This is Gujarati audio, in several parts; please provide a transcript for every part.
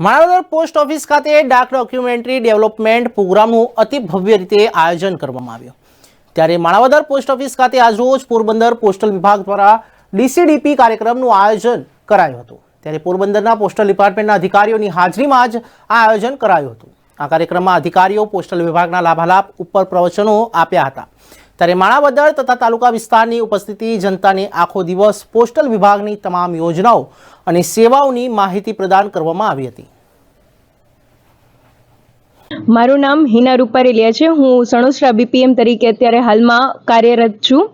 માણાવદર પોસ્ટ ઓફિસ ખાતે ડાક ડોક્યુમેન્ટરી ડેવલપમેન્ટ પ્રોગ્રામનું અતિ ભવ્ય રીતે આયોજન કરવામાં આવ્યું. ત્યારે માણાવદર પોસ્ટ ઓફિસ ખાતે આજરોજ પોરબંદર પોસ્ટલ વિભાગ દ્વારા ડીસીડીપી કાર્યક્રમનું આયોજન કરાયું હતું. ત્યારે પોરબંદરના પોસ્ટલ ડિપાર્ટમેન્ટના અધિકારીઓની હાજરીમાં જ આ આયોજન કરાયું હતું. આ કાર્યક્રમમાં અધિકારીઓ પોસ્ટલ વિભાગના લાભાલાભ ઉપર પ્રવચનો આપ્યા હતા. ત્યારે માણાવદર તથા તાલુકા વિસ્તારની ઉપસ્થિતિ, જનતાને આખો દિવસ પોસ્ટલ વિભાગની તમામ યોજનાઓ અને સેવાઓની માહિતી પ્રદાન કરવામાં આવી હતી. મારું નામ હિના રૂપારેલિયા છે. હું સણોસરા બીપીએમ તરીકે અત્યારે હાલમાં કાર્યરત છું.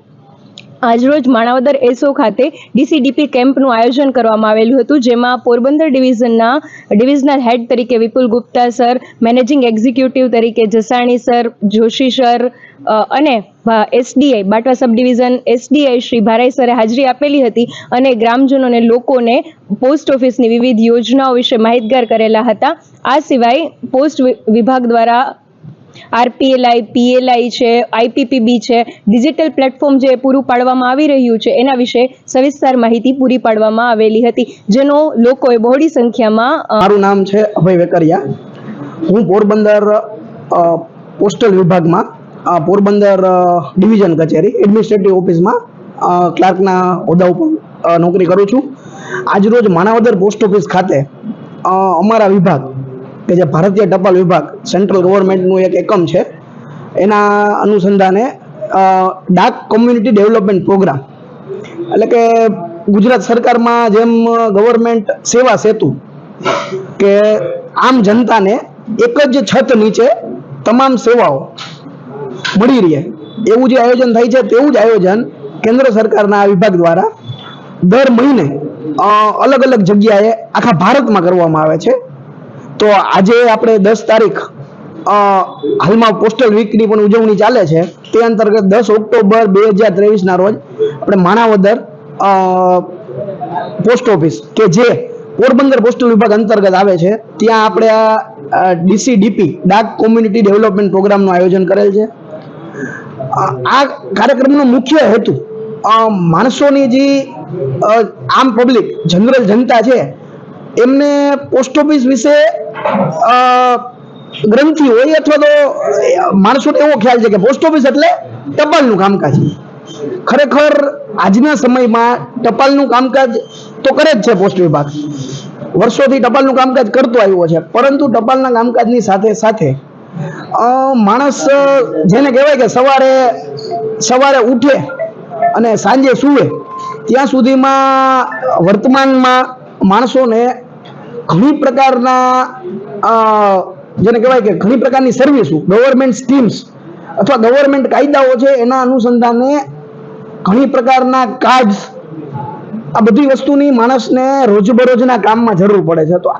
આજરોજ માણાવદર એસઓ ખાતે ડીસીડીપી કેમ્પનું આયોજન કરવામાં આવેલું હતું, જેમાં પોરબંદર ડિવિઝનના, ડિવિઝનલ હેડ તરીકે Vipul Gupta sir, managing executive તરીકે જસાણી સર, જોશી સર અને SDI, Batwa sub division SDI Shri Bharai સરે હાજરી આપેલી હતી અને ગ્રામજનોને લોકોને પોસ્ટ ઓફિસની વિવિધ યોજનાઓ વિશે માહિતગાર કરેલા હતા. આ સિવાય પોસ્ટ વિભાગ દ્વારા આરપીએલઆઈ, પીએલઆઈ છે, આઈપીપીબી છે, ડિજિટલ પ્લેટફોર્મ જે પૂરું પાડવામાં આવી રહ્યું છે, એના વિશે સવિસ્તાર માહિતી પૂરી પાડવામાં આવેલી હતી, જેનો લોકોએ બહોળી સંખ્યામાં મારું નામ છે અભય વેકરિયા. હું પોરબંદર પોસ્ટલ વિભાગમાં પોરબંદર ડિવિઝન કચેરી, એડમિનિસ્ટ્રેટિવ ઓફિસમાં ક્લાર્કના હોદ્દા ઉપર નોકરી કરું છું. આજરોજ માણાવદર પોસ્ટ ઓફિસ ખાતે અમારા વિભાગ કે જે ભારતીય ટપાલ વિભાગ સેન્ટ્રલ ગવર્મેન્ટનું એક એકમ છે, એના અનુસંધાને ડાક કોમ્યુનિટી ડેવલપમેન્ટ પ્રોગ્રામ એટલે કે ગુજરાત સરકારમાં જેમ ગવર્મેન્ટ સેવા સેતુ, કે આમ જનતાને એક જ છત નીચે તમામ સેવાઓ મળી રહે. એવું જે આયોજન થાય છે તેવું જ આયોજન કેન્દ્ર સરકારના આ વિભાગ દ્વારા દર મહિને અલગ અલગ જગ્યાએ આખા ભારતમાં કરવામાં આવે છે. તો આજે આપણે દસ તારીખ હાલમાં પોસ્ટલ વીકની પણ ઉજવણી ચાલે છે. તે અંતર્ગત દસ ઓક્ટોબર બે હજાર ત્રેવીસના રોજ આપણે માણાવદર પોસ્ટ ઓફિસ કે જે પોરબંદર પોસ્ટલ વિભાગ અંતર્ગત આવે છે, ત્યાં આપણે આ ડીસીડીપી ડાક કોમ્યુનિટી ડેવલપમેન્ટ પ્રોગ્રામનું આયોજન કરેલ છે. આ કાર્યક્રમનો મુખ્ય હેતુ માણસોની જે આમ પબ્લિક જનરલ જનતા છે એમને પોસ્ટ ઓફિસ વિશે ગ્રંથિ હોય અથવા તો માણસોને એવો ખ્યાલ છે કે પોસ્ટ ઓફિસ એટલે ટપાલનું કામકાજ. ખરેખર આજના સમયમાં ટપાલનું કામકાજ તો કરે જ છે પોસ્ટ વિભાગ. વર્ષોથી ટપાલનું કામકાજ કરતો આવ્યો છે, પરંતુ ટપાલના કામકાજની સાથે સાથે માણસ જેને કહેવાય કે સવારે સવારે ઉઠે અને સાંજે સૂવે, ત્યાં સુધીમાં વર્તમાનમાં માણસોને ઘણી પ્રકારના જેને કહેવાય કે ઘણી પ્રકારની સર્વિસો ગવર્મેન્ટ સ્કીમ્સ અથવા ગવર્મેન્ટ કાયદાઓ છે, એના અનુસંધાને ઘણી પ્રકારના કાર્ડ્સ આ બધી વસ્તુની માણસને રોજબરોજના કામમાં જરૂર પડે છે. તો